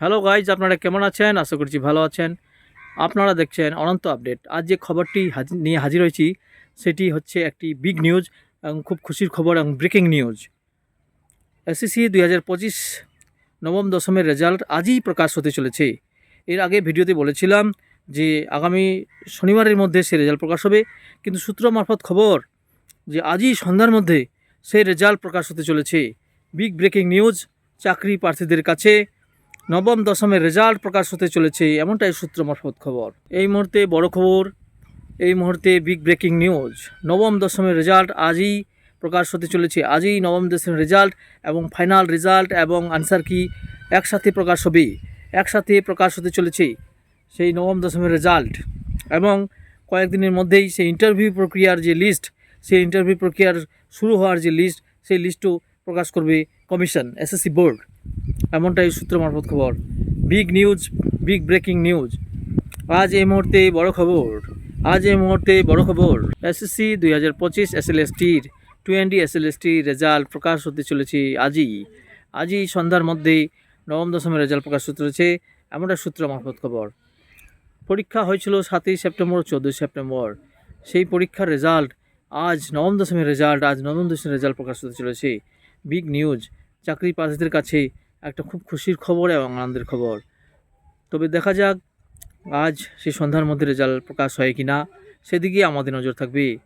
Hello guys আপনারা কেমন আছেন? আশা করছি ভালো আছেন। আপনারা দেখছেন অনন্ত আপডেট। আজ যে খবরটি নিয়ে হাজির হয়েছি, সেটি হচ্ছে একটি বিগ নিউজ এবং খুব খুশির খবর এবং ব্রেকিং নিউজ এসএসসি দুই হাজার পঁচিশ নবম দশমের রেজাল্ট আজই প্রকাশ হতে চলেছে। এর আগে ভিডিওতে বলেছিলাম যে আগামী শনিবারের মধ্যে সে রেজাল্ট প্রকাশ হবে, কিন্তু সূত্র মারফত খবর যে আজই সন্ধ্যার মধ্যে সেই রেজাল্ট প্রকাশ হতে চলেছে। বিগ ব্রেকিং নিউজ চাকরি প্রার্থীদের কাছে নবম দশমের রেজাল্ট প্রকাশ হতে চলেছে এমনটাই সূত্র মারফত খবর। এই মুহূর্তে বড় খবর, এই মুহূর্তে বিগ ব্রেকিং নিউজ নবম দশমের রেজাল্ট আজই প্রকাশ হতে চলেছে। আজই নবম দশমের রেজাল্ট এবং ফাইনাল রেজাল্ট এবং আনসার কি একসাথে প্রকাশ হবে, একসাথে প্রকাশ হতে চলেছে সেই নবম দশমের রেজাল্ট। এবং কয়েকদিনের মধ্যেই সেই ইন্টারভিউ প্রক্রিয়ার যে লিস্ট সেই ইন্টারভিউ প্রক্রিয়ার শুরু হওয়ার যে লিস্ট সেই লিস্টও প্রকাশ করবে কমিশন এসএসসি বোর্ড এমনটাই সূত্র মারফত খবর। Big news big breaking news আজ এই মুহূর্তে বড় খবর। আজ এই মুহূর্তে বড় খবর। এসএসসি দুই হাজার পঁচিশ এসএলএসটির টোয়েন্টি এসএলএসটির রেজাল্ট প্রকাশ হতে চলেছে আজই। আজই সন্ধ্যার মধ্যে নবম দশমের রেজাল্ট প্রকাশ হতে চলেছে এমনটা সূত্র মারফত খবর। পরীক্ষা হয়েছিল সাতই সেপ্টেম্বর, চোদ্দোই সেপ্টেম্বর। সেই পরীক্ষার রেজাল্ট আজ নবম দশমের রেজাল্ট আজ নবম দশমের রেজাল্ট প্রকাশ হতে চলেছে। বিগ নিউজ চাকরি প্রার্থীদের কাছে একটা খুব খুশির খবর এবং আনন্দের খবর। তবে দেখা যাক, আজ সেই সন্ধ্যার মধ্যে রেজাল্ট প্রকাশ হয় কি না সেদিকে আমাদের নজর থাকবে।